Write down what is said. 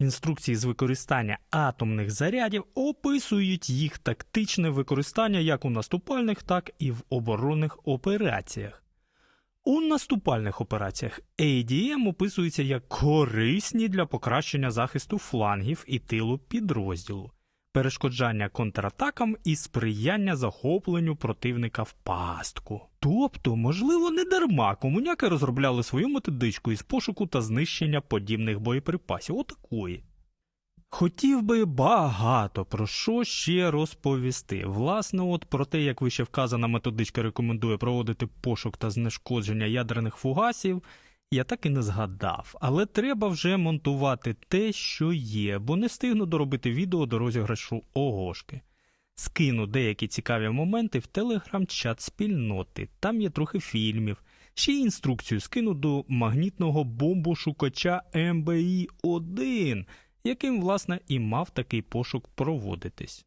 Інструкції з використання атомних зарядів описують їх тактичне використання як у наступальних, так і в оборонних операціях. У наступальних операціях ADM описується як корисні для покращення захисту флангів і тилу підрозділу, перешкоджання контратакам і сприяння захопленню противника в пастку. Тобто, можливо, не дарма комуняки розробляли свою методичку із пошуку та знищення подібних боєприпасів. Отакої. Хотів би багато про що ще розповісти. Власне, от про те, як вище вказана методичка рекомендує проводити пошук та знешкодження ядерних фугасів, я так і не згадав. Але треба вже монтувати те, що є, бо не встигну доробити відео до розіграшу огошки. Скину деякі цікаві моменти в телеграм-чат спільноти. Там є трохи фільмів. Ще й інструкцію скину до магнітного бомбошукача МБІ-1, яким, власне, і мав такий пошук проводитись.